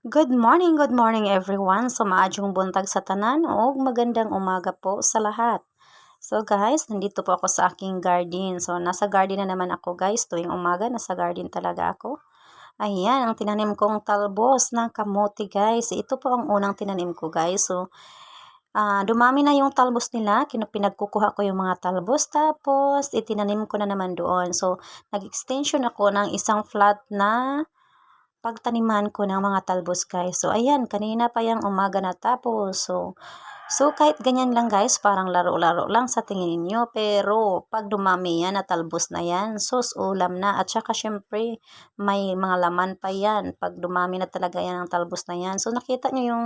Good morning, good morning everyone. So maadjong buntag sa tanan o magandang umaga po sa lahat. So guys, nandito po ako sa aking garden. So nasa garden na naman ako guys. Tuwing umaga, nasa garden talaga ako. Ayan, ang tinanim kong talbos ng kamote guys. Ito po ang unang tinanim ko guys. So uh, dumami na yung talbos nila. Pinagkukuha ko yung mga talbos. Tapos itinanim ko na naman doon. So nag-extension ako ng isang flat na pagtaniman ko ng mga talbos guys. So ayan, kanina pa yung umaga na tapos. So, so kahit ganyan lang guys, parang laro-laro lang sa tingin niyo Pero pag dumami yan na talbos na yan, sus ulam na. At saka syempre may mga laman pa yan. Pag dumami na talaga yan ang talbos na yan. So nakita niyo yung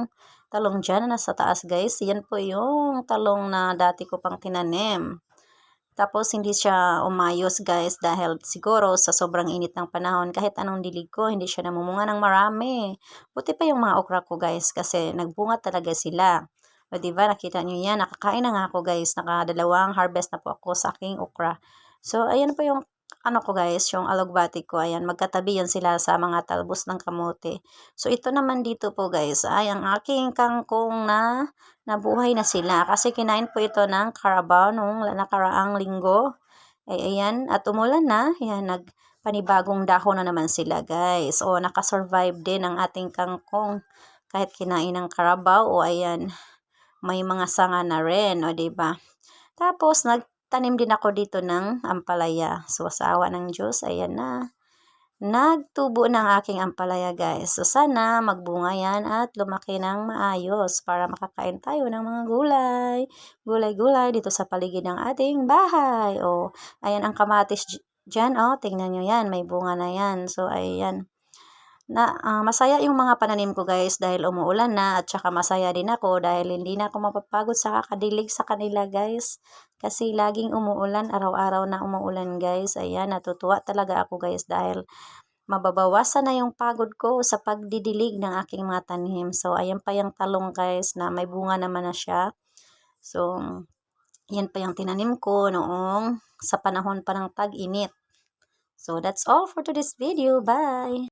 talong dyan na nasa taas guys. Yan po yung talong na dati ko pang tinanim. Tapos hindi siya umayos guys dahil siguro sa sobrang init ng panahon kahit anong dilig ko hindi siya namumunga ng marami. Buti pa yung mga okra ko guys kasi nagbunga talaga sila. O diba nakita nyo yan nakakain na nga ako guys nakadalawang harvest na po ako sa aking okra. So ayan po yung ano ko guys, yung alugbati ko, ayan, magkatabi yan sila sa mga talbos ng kamote. So, ito naman dito po guys, ay ang aking kangkong na nabuhay na sila. Kasi kinain po ito ng carabao nung nakaraang linggo. Ay, ayan, at umulan na, ayan, nagpanibagong dahon na naman sila guys. O, nakasurvive din ang ating kangkong kahit kinain ng carabao. O, ayan, may mga sanga na rin, o, diba? Tapos, nag nagtanim din ako dito ng ampalaya. So, sa awa ng Diyos, ayan na. Nagtubo ng aking ampalaya, guys. So, sana magbunga yan at lumaki ng maayos para makakain tayo ng mga gulay. Gulay-gulay dito sa paligid ng ating bahay. O, ayan ang kamatis dyan. O, tingnan nyo yan. May bunga na yan. So, ayan na uh, masaya yung mga pananim ko guys dahil umuulan na at saka masaya din ako dahil hindi na ako mapapagod sa kakadilig sa kanila guys. Kasi laging umuulan araw-araw na umuulan guys. Ayan natutuwa talaga ako guys dahil mababawasan na yung pagod ko sa pagdidilig ng aking mga tanim. So ayan pa yung talong guys na may bunga naman na siya. So yan pa yung tinanim ko noong sa panahon pa ng tag-init. So that's all for today's video. Bye